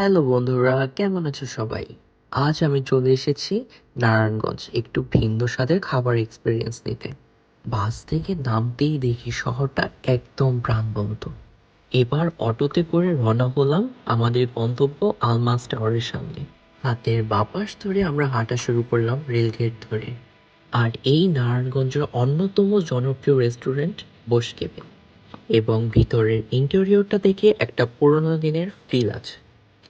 Hello বন্ধুরা, কেমন আছো সবাই? আজ আমি চলে এসেছি নারায়ণগঞ্জ একটু ভিন্ন স্বাদের খাবার এক্সপিরিয়েন্স নিতে। বাস থেকে নামতেই দেখি শহরটা একদম প্রাণবন্ত। এবার অটোতে করে রওনা হলাম আমাদের গন্তব্য আলমাস টাওয়ারের সামনে। হাতের বাপাস ধরে আমরা হাঁটা শুরু করলাম রেলগেট ধরে। আর এই নারায়ণগঞ্জের অন্যতম জনপ্রিয় রেস্টুরেন্ট বসকেবে এবং ভিতরের ইন্টেরিয়রটা দেখে একটা পুরোনো দিনের ফিল আছে।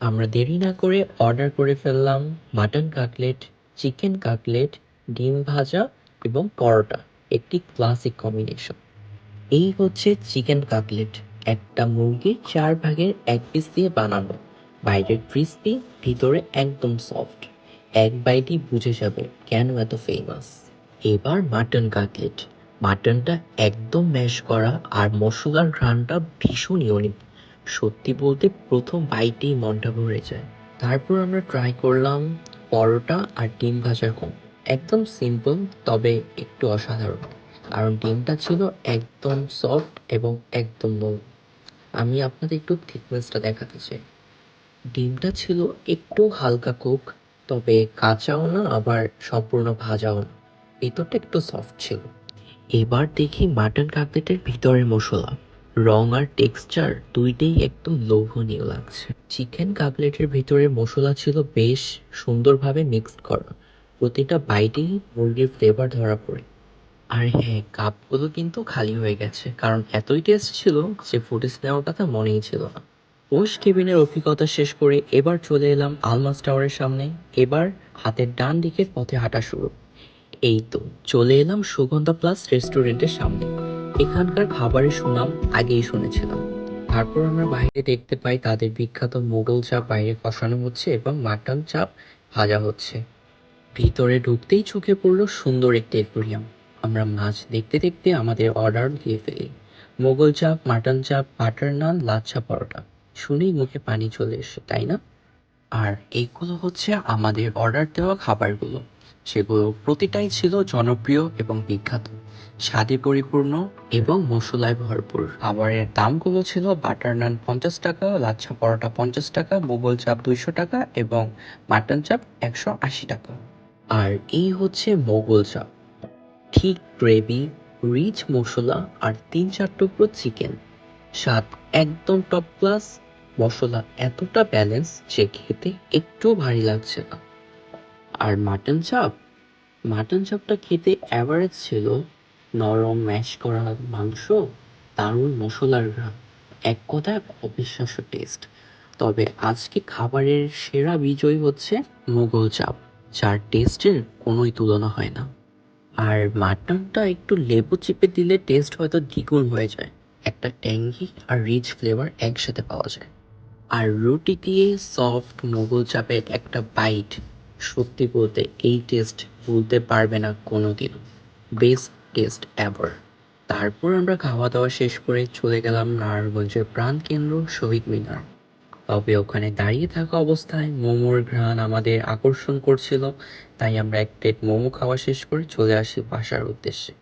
আমরা দেরি না করে অর্ডার করে ফেললাম মাটন কাটলেট চিকেন কাটলেট ডিম ভাজা এবং পরোটা, একটি ক্লাসিক কম্বিনেশন এই হচ্ছে চিকেন কাটলেট একটা মুরগির চার ভাগের এক পিস দিয়ে বানানো। বাইরে ক্রিস্পি ভিতরে একদম সফট এক বাইটই বুঝে যাবে কেন এত ফেমাস এবার মাটন কাটলেট মাটনটা একদম ম্যাশ করা আর মশলার ঘ্রাণটা ভীষণ ইউনিক সত্যি বলতে প্রথম বাইটেই মনটা ভরে যায়। তারপর আমরা ট্রাই করলাম পরোটা আর ডিম ভাজার কম। একদম সিম্পল তবে একটু অসাধারণ। কারণ ডিমটা ছিল একদম সফট এবং একদম নরম। আমি আপনাদের একটু থিকনেসটা দেখাতে চাই। ডিমটা ছিল একটু হালকা কুক তবে কাঁচাও না, আবার সম্পূর্ণ ভাজাও না। ভেতরটা একটু সফট ছিল। এবার দেখি মাটন কাটলেটের ভিতরের মশলা। রং আর টেক্সচার দুইটাই একদম লোভনীয় লাগছে। চিকেন কাটলেটের ভিতরে মশলা ছিল বেশ সুন্দরভাবে মিক্সড করা। প্রতিটা বাইটেই মুরগির ফ্লেভার ধরা পড়ে। আর হ্যাঁ কাপগুলো কিন্তু খালি হয়ে গেছে, কারণ এতই টেস্ট ছিল যে ফুটেজ নেওয়ার কথা মনেই ছিল না। পোস্ট কেবিনের অভিজ্ঞতা শেষ করে এবার চলে এলাম আলমাস টাওয়ারের সামনে। এবার হাতের ডান দিকের পথে হাঁটা শুরু। এই তো, চলে এলাম সুগন্ধা প্লাস রেস্টুরেন্টের সামনে। এখানকার খাবারের সুনাম আগেই শুনেছিলাম। তারপর আমরা বাইরে দেখতে পাই তাদের বিখ্যাত মোগল চাপ বাইরে কষানো হচ্ছে এবং মাটন চাপ ভাজা হচ্ছে। ভিতরে ঢুকতেই চোখে পড়ল সুন্দর একটি অ্যাকুরিয়াম। আমরা মাছ দেখতে দেখতে আমাদের অর্ডার দিয়ে ফেলি। মোগল চাপ, মাটন চাপ, বাটার নান, লাচ্ছা পরোটা। শুনেই মুখে পানি চলে এসে তাই না? আর এইগুলো হচ্ছে আমাদের অর্ডার দেওয়া খাবারগুলো। সেগুলো প্রতিটাই ছিল জনপ্রিয় এবং বিখ্যাত। স্বাদে পরিপূর্ণ এবং মশলায় ভরপুর। খাবারের দামগুলো ছিল বাটার নান পঞ্চাশ টাকা, লাচ্ছা পরোটা পঞ্চাশ টাকা, মোগল চাপ দুইশো টাকা এবং মাটন চাপ একশো আশি টাকা। আর এই হচ্ছে মোগল চাপ। ঠিক গ্রেভি, রিচ মশলা আর তিন চার টুকরো চিকেন। স্বাদ একদম টপ ক্লাস মশলা এতটা ব্যালেন্স যে খেতে একটুও ভারী লাগছে না। আর মাটন চাপ? মাটন চাপটা খেতে অ্যাভারেজ ছিল নরম ম্যাশ করা মাংস, দারুণ মশলার ঘ্রাণ। এক কথায় অবিশ্বাস্য টেস্ট তবে আজকে খাবারের সেরা বিজয় হচ্ছে মোগল চাপ, যার টেস্টের কোনোই তুলনা হয় না। আর মাটনটা একটু লেবু চিপে দিলে টেস্ট হয়তো দ্বিগুণ হয়ে যায়। একটা ট্যাঙ্গি আর রিচ ফ্লেভার একসাথে পাওয়া যায়। আর রুটি দিয়ে সফট মোগল চাপের একটা বাইট সত্যি বলতে এই টেস্ট ভুলতে পারবে না কোনো দিন বেস্ট টেস্ট অ্যাভার তারপর আমরা খাওয়া দাওয়া শেষ করে চলে গেলাম নারায়ণগঞ্জের প্রাণকেন্দ্র শহীদ মিনার। তবে ওখানে দাঁড়িয়ে থাকা অবস্থায় মোমোর ঘ্রাণ আমাদের আকর্ষণ করছিল, তাই আমরা এক প্লেট মোমো খাওয়া শেষ করে চলে আসি বাসার উদ্দেশ্যে।